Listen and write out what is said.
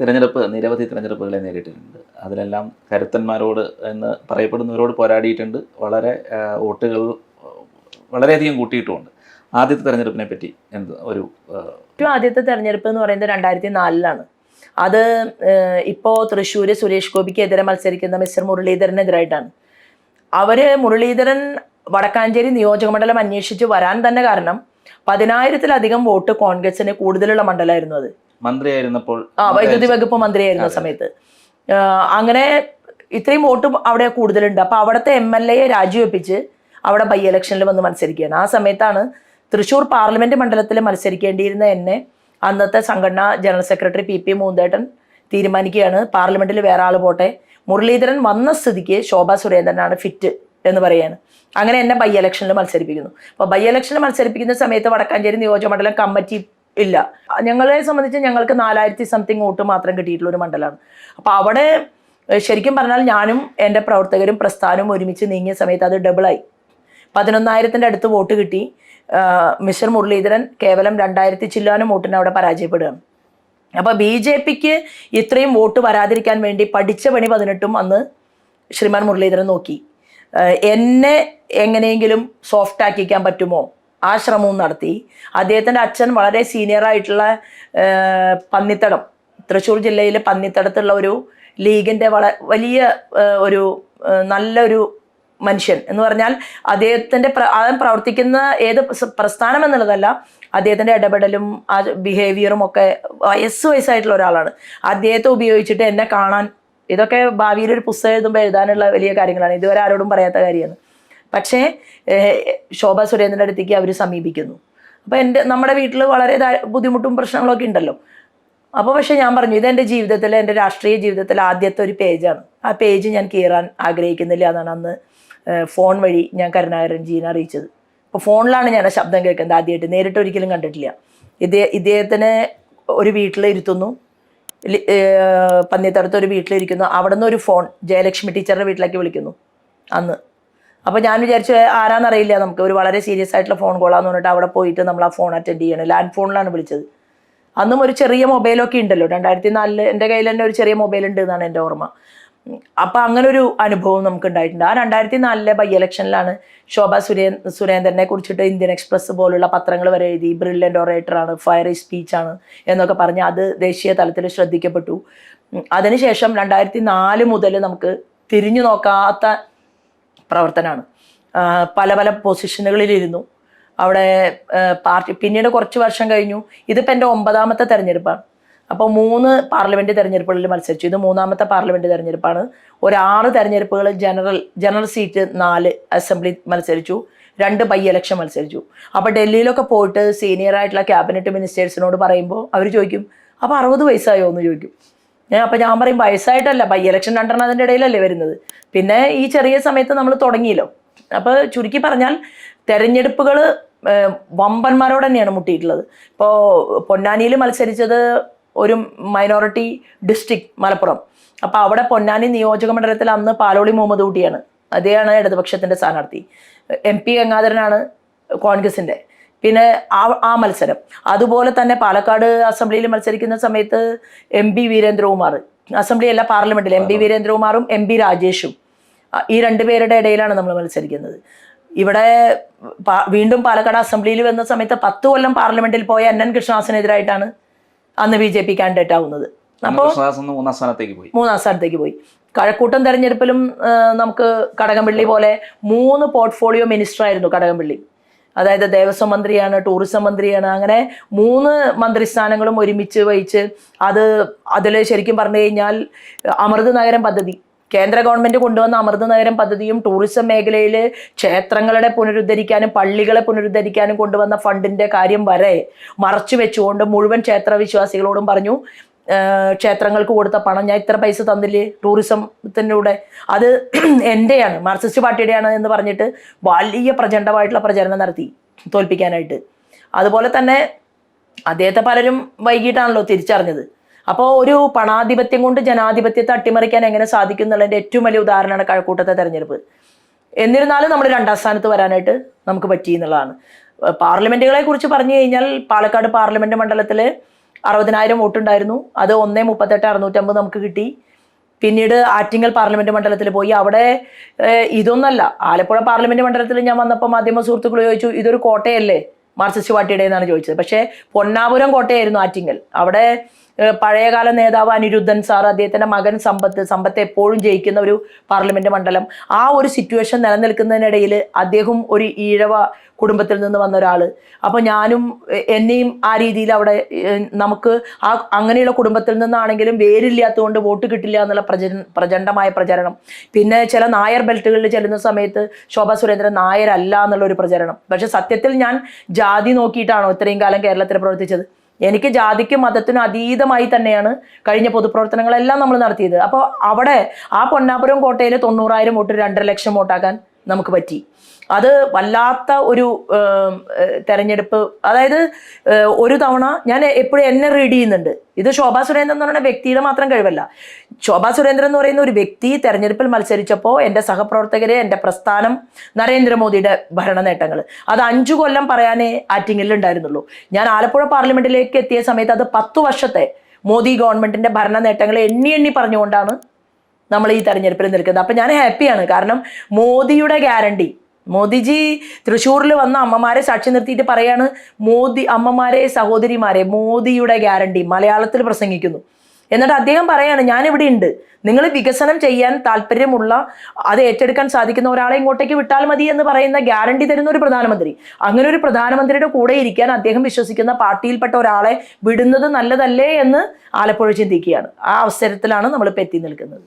തിരഞ്ഞെടുപ്പ് നിരവധി തിരഞ്ഞെടുപ്പുകളെ നേരിട്ടിട്ടുണ്ട്. അതിലെല്ലാം കരുത്തന്മാരോട് എന്ന് പറയപ്പെടുന്നവരോട് പോരാടിയിട്ടുണ്ട്. വളരെ വോട്ടുകൾ വളരെയധികം കൂട്ടിയിട്ടുമുണ്ട്. ആദ്യത്തെ തെരഞ്ഞെടുപ്പിനെ പറ്റി എന്ത് ഒരു ഏറ്റവും ആദ്യത്തെ തെരഞ്ഞെടുപ്പ് എന്ന് പറയുന്നത് രണ്ടായിരത്തി നാലിലാണ് അത് ഇപ്പോൾ തൃശ്ശൂർ സുരേഷ് ഗോപിക്കെതിരെ മത്സരിക്കുന്ന മിസ്റ്റർ മുരളീധരനെതിരായിട്ടാണ്. അവർ മുരളീധരൻ വടക്കാഞ്ചേരി നിയോജകമണ്ഡലം അന്വേഷിച്ച് വരാൻ തന്നെ കാരണം പതിനായിരത്തിലധികം വോട്ട് കോൺഗ്രസിന് കൂടുതലുള്ള മണ്ഡലമായിരുന്നു അത്. മന്ത്രിയായിരുന്നപ്പോൾ ആ വൈദ്യുതി വകുപ്പ് മന്ത്രിയായിരുന്ന സമയത്ത്. അങ്ങനെ ഇത്രയും വോട്ട് അവിടെ കൂടുതലുണ്ട്. അപ്പൊ അവിടുത്തെ എം എൽ എയെ രാജിവെപ്പിച്ച് അവിടെ ബൈ ഇലക്ഷനിൽ വന്ന് മത്സരിക്കുകയാണ്. ആ സമയത്താണ് തൃശൂർ പാർലമെന്റ് മണ്ഡലത്തിൽ മത്സരിക്കേണ്ടിയിരുന്ന എന്നെ അന്നത്തെ സംഘടനാ ജനറൽ സെക്രട്ടറി പി പി മൂന്തേട്ടൻ തീരുമാനിക്കുകയാണ്. പാർലമെന്റിൽ വേറെ ആൾ പോട്ടെ. മുരളീധരൻ വന്ന സ്ഥിതിക്ക് ശോഭാ സുരേന്ദ്രനാണ് ഫിറ്റ് എന്ന് പറയാണ്. അങ്ങനെ എന്നെ ബൈ ഇലക്ഷനിൽ മത്സരിപ്പിക്കുന്നു. അപ്പോൾ ബൈ ഇലക്ഷനിൽ മത്സരിപ്പിക്കുന്ന സമയത്ത് വടക്കാഞ്ചേരി നിയോജകമണ്ഡലം കമ്മിറ്റി ഇല്ല. ഞങ്ങളെ സംബന്ധിച്ച് ഞങ്ങൾക്ക് നാലായിരത്തി സംതിങ് വോട്ട് മാത്രം കിട്ടിയിട്ടുള്ള ഒരു മണ്ഡലമാണ്. അപ്പോൾ അവിടെ ശരിക്കും പറഞ്ഞാൽ ഞാനും എന്റെ പ്രവർത്തകരും പ്രസ്ഥാനവും ഒരുമിച്ച് നീങ്ങിയ സമയത്ത് അത് ഡബിളായി പതിനൊന്നായിരത്തിന്റെ അടുത്ത് വോട്ട് കിട്ടി. മിസ്റ്റർ മുരളീധരൻ കേവലം രണ്ടായിരത്തി ചില്ലാനും വോട്ടിന് അവിടെ പരാജയപ്പെടുകയാണ്. അപ്പോൾ ബി ജെ പിക്ക് ഇത്രയും വോട്ട് വരാതിരിക്കാൻ വേണ്ടി പഠിച്ച പണി പതിനെട്ടും അന്ന് ശ്രീമാൻ മുരളീധരൻ നോക്കി. എന്നെ എങ്ങനെയെങ്കിലും സോഫ്റ്റ് ആക്കിക്കാൻ പറ്റുമോ? ആ ശ്രമവും നടത്തി. അദ്ദേഹത്തിന്റെ അച്ഛൻ വളരെ സീനിയറായിട്ടുള്ള പന്നിത്തടം തൃശ്ശൂർ ജില്ലയിലെ പന്നിത്തടത്തുള്ള ഒരു ലീഗിന്റെ വള വലിയ ഒരു നല്ലൊരു മനുഷ്യൻ എന്ന് പറഞ്ഞാൽ അദ്ദേഹത്തിന്റെ അദ്ദേഹം പ്രവർത്തിക്കുന്ന ഏത് പ്രസ- പ്രസ്ഥാനം എന്നുള്ളതല്ല അദ്ദേഹത്തിന്റെ ഇടപെടലും ആ ബിഹേവിയറും ഒക്കെ വയസ്സ് വയസ്സായിട്ടുള്ള ഒരാളാണ്. അദ്ദേഹത്തെ ഉപയോഗിച്ചിട്ട് എന്നെ കാണാൻ ഇതൊക്കെ ഭാവിയിൽ ഒരു പുസ്തകം എഴുതുമ്പോൾ എഴുതാനുള്ള വലിയ കാര്യങ്ങളാണ്. ഇതുവരെ ആരോടും പറയാത്ത കാര്യമാണ്. പക്ഷേ ശോഭാ സുരേന്ദ്രന്റെ അടുത്തേക്ക് അവർ സമീപിക്കുന്നു. അപ്പോൾ എന്റെ നമ്മുടെ വീട്ടിൽ വളരെ ബുദ്ധിമുട്ടും പ്രശ്നങ്ങളൊക്കെ ഉണ്ടല്ലോ. അപ്പോൾ പക്ഷേ ഞാൻ പറഞ്ഞു ഇത് എന്റെ ജീവിതത്തിൽ എന്റെ രാഷ്ട്രീയ ജീവിതത്തിൽ ആദ്യത്തെ ഒരു പേജാണ്. ആ പേജ് ഞാൻ കീറാൻ ആഗ്രഹിക്കുന്നില്ല എന്നാണ് അന്ന് ഫോൺ വഴി ഞാൻ കരുണാകരൻ ജീനെ അറിയിച്ചത്. അപ്പോൾ ഫോണിലാണ് ഞാൻ ആ ശബ്ദം കേൾക്കുന്നത് ആദ്യമായിട്ട്. നേരിട്ട് ഒരിക്കലും കണ്ടിട്ടില്ല. ഇതേ ഇദ്ദേഹത്തിന് ഒരു ഏഹ്, പന്നിത്തടത്ത് ഒരു വീട്ടിലിരിക്കുന്നു. അവിടെ നിന്ന് ഒരു ഫോൺ ജയലക്ഷ്മി ടീച്ചറുടെ വീട്ടിലേക്ക് വിളിക്കുന്നു. അന്ന്. അപ്പോൾ ഞാൻ വിചാരിച്ചു ആരാന്ന് ആരാന്നറിയില്ല നമുക്ക്. ഒരു വളരെ സീരിയസ് ആയിട്ടുള്ള ഫോൺ കോളാന്ന് പറഞ്ഞിട്ട് അവിടെ പോയിട്ട് നമ്മൾ ആ ഫോൺ അറ്റൻഡ് ചെയ്യണം. ലാൻഡ് ഫോണിലാണ് വിളിച്ചത്. അന്നും ഒരു ചെറിയ മൊബൈലൊക്കെ ഉണ്ടല്ലോ. രണ്ടായിരത്തി നാലിൽ എന്റെ കയ്യിൽ തന്നെ ഒരു ചെറിയ മൊബൈൽ ഉണ്ട് എന്നാണ് എന്റെ ഓർമ്മ. അപ്പോൾ അപ്പൊ അങ്ങനെ ഒരു അനുഭവം നമുക്ക് ഉണ്ടായിട്ടുണ്ട്. ആ രണ്ടായിരത്തി നാലിലെ ബൈ ഇലക്ഷനിലാണ് ശോഭ സുരേ സുരേന്ദ്രനെ കുറിച്ചിട്ട് ഇന്ത്യൻ എക്സ്പ്രസ് പോലുള്ള പത്രങ്ങൾ വരെ എഴുതി ബ്രില്യന്റ് ഫയർ ഫയറി സ്പീച്ചാണ് എന്നൊക്കെ പറഞ്ഞ് അത് ദേശീയ തലത്തിൽ ശ്രദ്ധിക്കപ്പെട്ടു. അതിനുശേഷം രണ്ടായിരത്തി നാല് മുതൽ നമുക്ക് തിരിഞ്ഞു നോക്കാത്ത പ്രവർത്തനമാണ്. പല പല പൊസിഷനുകളിലിരുന്നു. അവിടെ പാർട്ടി പിന്നീട് കുറച്ച് വർഷം കഴിഞ്ഞു. ഇതിപ്പോൾ എന്റെ ഒമ്പതാമത്തെ തെരഞ്ഞെടുപ്പാണ്. അപ്പോൾ മൂന്ന് പാർലമെന്റ് തെരഞ്ഞെടുപ്പുകളിൽ മത്സരിച്ചു. ഇത് മൂന്നാമത്തെ പാർലമെന്റ് തെരഞ്ഞെടുപ്പാണ്. ഒരു ആറ് തെരഞ്ഞെടുപ്പുകൾ ജനറൽ ജനറൽ സീറ്റ് നാല് അസംബ്ലി മത്സരിച്ചു. രണ്ട് ബൈ ഇലക്ഷൻ മത്സരിച്ചു. അപ്പോൾ ഡൽഹിയിലൊക്കെ പോയിട്ട് സീനിയർ ആയിട്ടുള്ള ക്യാബിനറ്റ് മിനിസ്റ്റേഴ്സിനോട് പറയുമ്പോൾ അവർ ചോദിക്കും അപ്പോൾ അറുപത് വയസ്സായോ? എന്ന് ചോദിക്കും. ഞാൻ അപ്പം ഞാൻ പറയും വയസ്സായിട്ടല്ല ബൈ ഇലക്ഷൻ രണ്ടെണ്ണം അതിന്റെ ഇടയിലല്ലേ വരുന്നത്. പിന്നെ ഈ ചെറിയ സമയത്ത് നമ്മൾ തുടങ്ങിയല്ലോ. അപ്പോൾ ചുരുക്കി പറഞ്ഞാൽ തെരഞ്ഞെടുപ്പുകൾ വമ്പന്മാരോട് തന്നെയാണ് മുട്ടിയിട്ടുള്ളത്. ഇപ്പോൾ പൊന്നാനിയിൽ മത്സരിച്ചത് ഒരു മൈനോറിറ്റി ഡിസ്ട്രിക്ട് മലപ്പുറം. അപ്പോൾ അവിടെ പൊന്നാനി നിയോജക മണ്ഡലത്തിൽ അന്ന് പാലോളി മുഹമ്മദ് കുട്ടിയാണ് അദ്ദേഹമാണ് ഇടതുപക്ഷത്തിന്റെ സ്ഥാനാർത്ഥി. എം പി ഗംഗാധരനാണ് കോൺഗ്രസിന്റെ പിന്നെ ആ ആ മത്സരം. അതുപോലെ തന്നെ പാലക്കാട് അസംബ്ലിയിൽ മത്സരിക്കുന്ന സമയത്ത് എം പി വീരേന്ദ്രകുമാർ അസംബ്ലി അല്ല പാർലമെന്റിൽ എം പി വീരേന്ദ്രകുമാറും എം പി രാജേഷും ഈ രണ്ടുപേരുടെ ഇടയിലാണ് നമ്മൾ മത്സരിക്കുന്നത്. ഇവിടെ വീണ്ടും പാലക്കാട് അസംബ്ലിയിൽ വന്ന സമയത്ത് പത്ത് കൊല്ലം പാർലമെന്റിൽ പോയ എൻ എൻ കൃഷ്ണദാസിനെതിരായിട്ടാണ് അന്ന് ബി ജെ പി കാൻഡിഡേറ്റ് ആവുന്നത്. അപ്പോൾ മൂന്നാം സ്ഥാനത്തേക്ക് പോയി. മൂന്നാം സ്ഥാനത്തേക്ക് പോയി. കഴക്കൂട്ടം തെരഞ്ഞെടുപ്പിലും നമുക്ക് കടകംപള്ളി പോലെ മൂന്ന് പോർട്ട്ഫോളിയോ മിനിസ്റ്റർ ആയിരുന്നു കടകംപള്ളി. അതായത് ദേവസ്വം മന്ത്രിയാണ് ടൂറിസം മന്ത്രിയാണ് അങ്ങനെ മൂന്ന് മന്ത്രിസ്ഥാനങ്ങളും ഒരുമിച്ച് വഹിച്ച് അത് അതിൽ ശരിക്കും പറഞ്ഞു കഴിഞ്ഞാൽ അമൃത് നഗരം പദ്ധതി കേന്ദ്ര ഗവൺമെന്റ് കൊണ്ടുവന്ന അമൃത് നഗരം പദ്ധതിയും ടൂറിസം മേഖലയിൽ ക്ഷേത്രങ്ങളെ പുനരുദ്ധരിക്കാനും പള്ളികളെ പുനരുദ്ധരിക്കാനും കൊണ്ടുവന്ന ഫണ്ടിന്റെ കാര്യം വരെ മറച്ചു വെച്ചുകൊണ്ട് മുഴുവൻ ക്ഷേത്ര വിശ്വാസികളോടും പറഞ്ഞു. "ഏഹ് ക്ഷേത്രങ്ങൾക്ക് കൊടുത്ത പണം ഞാൻ ഇത്ര പൈസ തന്നില്ലേ? ടൂറിസത്തിലൂടെ അത് എന്റെയാണ് മാർക്സിസ്റ്റ് പാർട്ടിയുടെയാണ് എന്ന് പറഞ്ഞിട്ട് വലിയ പ്രചണ്ഡമായിട്ടുള്ള പ്രചരണം നടത്തി തോൽപ്പിക്കാനായിട്ട്. അതുപോലെ തന്നെ അദ്ദേഹത്തെ പലരും വൈകിട്ടാണല്ലോ തിരിച്ചറിഞ്ഞത്. അപ്പോൾ ഒരു പണാധിപത്യം കൊണ്ട് ജനാധിപത്യത്തെ അട്ടിമറിക്കാൻ എങ്ങനെ സാധിക്കും എന്നുള്ളതിന്റെ ഏറ്റവും വലിയ ഉദാഹരണമാണ് കഴക്കൂട്ടത്തെ തെരഞ്ഞെടുപ്പ്. എന്നിരുന്നാലും നമ്മൾ രണ്ടാം സ്ഥാനത്ത് വരാനായിട്ട് നമുക്ക് പറ്റി എന്നുള്ളതാണ്. പാർലമെന്റുകളെ കുറിച്ച് പറഞ്ഞു കഴിഞ്ഞാൽ പാലക്കാട് പാർലമെന്റ് മണ്ഡലത്തിൽ അറുപതിനായിരം വോട്ടുണ്ടായിരുന്നു. അത് ഒന്നേ മുപ്പത്തെട്ട് അറുന്നൂറ്റമ്പത് നമുക്ക് കിട്ടി. പിന്നീട് ആറ്റിങ്ങൽ പാർലമെന്റ് മണ്ഡലത്തിൽ പോയി. അവിടെ ഇതൊന്നല്ല. ആലപ്പുഴ പാർലമെന്റ് മണ്ഡലത്തിൽ ഞാൻ വന്നപ്പോൾ മാധ്യമ സുഹൃത്തുക്കൾ ചോദിച്ചു ഇതൊരു കോട്ടയല്ലേ? മാർക്സിസ്റ്റ് പാർട്ടിയുടെ എന്നാണ് ചോദിച്ചത്. പക്ഷേ പൊന്നാപുരം കോട്ടയായിരുന്നു ആറ്റിങ്ങൽ. അവിടെ പഴയകാല നേതാവ് അനിരുദ്ധൻ സാർ അദ്ദേഹത്തിന്റെ മകൻ സമ്പത്ത് സമ്പത്ത് എപ്പോഴും ജയിക്കുന്ന ഒരു പാർലമെന്റ് മണ്ഡലം. ആ ഒരു സിറ്റുവേഷൻ നിലനിൽക്കുന്നതിനിടയിൽ അദ്ദേഹം ഒരു ഈഴവ കുടുംബത്തിൽ നിന്ന് വന്ന ഒരാൾ അപ്പോൾ ഞാനും എന്നെയും ആ രീതിയിൽ അവിടെ നമുക്ക് ആ അങ്ങനെയുള്ള കുടുംബത്തിൽ നിന്നാണെങ്കിലും വേരില്ലാത്തതുകൊണ്ട് വോട്ട് കിട്ടില്ല എന്നുള്ള പ്രചര പ്രചണ്ഡമായ പ്രചരണം. പിന്നെ ചില നായർ ബെൽറ്റുകളിൽ ചെല്ലുന്ന സമയത്ത് ശോഭാ സുരേന്ദ്രൻ നായരല്ല എന്നുള്ള ഒരു പ്രചരണം. പക്ഷെ സത്യത്തിൽ ഞാൻ ജാതി നോക്കിയിട്ടാണോ ഇത്രയും കാലം കേരളത്തിൽ പ്രവർത്തിച്ചത്? എനിക്ക് ജാതിക്കും മതത്തിനും അതീതമായി തന്നെയാണ് കഴിഞ്ഞ പൊതുപ്രവർത്തനങ്ങളെല്ലാം നമ്മൾ നടത്തിയത്. അപ്പോൾ അവിടെ ആ പൊന്നാപുരം കോട്ടയിൽ തൊണ്ണൂറായിരം വോട്ട് രണ്ടര ലക്ഷം വോട്ടാക്കാൻ നമുക്ക് പറ്റി. അത് വല്ലാത്ത ഒരു തെരഞ്ഞെടുപ്പ്. അതായത് ഒരു തവണ ഞാൻ എപ്പോഴും എന്നെ റീഡ് ചെയ്യുന്നുണ്ട്. ഇത് ശോഭാ സുരേന്ദ്രൻ എന്ന് പറയുന്ന വ്യക്തിയുടെ മാത്രം കഴിവല്ല. ശോഭാ സുരേന്ദ്രൻ എന്ന് പറയുന്ന ഒരു വ്യക്തി തെരഞ്ഞെടുപ്പിൽ മത്സരിച്ചപ്പോൾ എന്റെ സഹപ്രവർത്തകരെ എന്റെ പ്രസ്ഥാനം നരേന്ദ്രമോദിയുടെ ഭരണ നേട്ടങ്ങൾ അത് അഞ്ചു കൊല്ലം പറയാനേ ആറ്റിങ്ങിൽ ഉണ്ടായിരുന്നുള്ളൂ. ഞാൻ ആലപ്പുഴ പാർലമെന്റിലേക്ക് എത്തിയ സമയത്ത് അത് പത്തു വർഷത്തെ മോദി ഗവൺമെന്റിന്റെ ഭരണ നേട്ടങ്ങളെ എണ്ണി എണ്ണി പറഞ്ഞുകൊണ്ടാണ് നമ്മൾ ഈ തെരഞ്ഞെടുപ്പിൽ നിൽക്കുന്നത്. അപ്പം ഞാൻ ഹാപ്പിയാണ്. കാരണം മോദിയുടെ ഗ്യാരണ്ടി. മോദിജി തൃശ്ശൂരിൽ വന്ന അമ്മമാരെ സാക്ഷി നിർത്തിയിട്ട് പറയാണ് മോദി അമ്മമാരെ സഹോദരിമാരെ മോദിയുടെ ഗ്യാരണ്ടി മലയാളത്തിൽ പ്രസംഗിക്കുന്നു. എന്നിട്ട് അദ്ദേഹം പറയാണ് ഞാനിവിടെ ഉണ്ട്. നിങ്ങൾ വികസനം ചെയ്യാൻ താല്പര്യമുള്ള അത് ഏറ്റെടുക്കാൻ സാധിക്കുന്ന ഒരാളെ ഇങ്ങോട്ടേക്ക് വിട്ടാൽ മതി എന്ന് പറയുന്ന ഗ്യാരണ്ടി തരുന്ന ഒരു പ്രധാനമന്ത്രി. അങ്ങനെ ഒരു പ്രധാനമന്ത്രിയുടെ കൂടെ ഇരിക്കാൻ അദ്ദേഹം വിശ്വസിക്കുന്ന പാർട്ടിയിൽപ്പെട്ട ഒരാളെ വിടുന്നത് നല്ലതല്ലേ എന്ന് ആലപ്പുഴ ചിന്തിക്കുകയാണ്. ആ അവസരത്തിലാണ് നമ്മളിപ്പോൾ എത്തി നിൽക്കുന്നത്.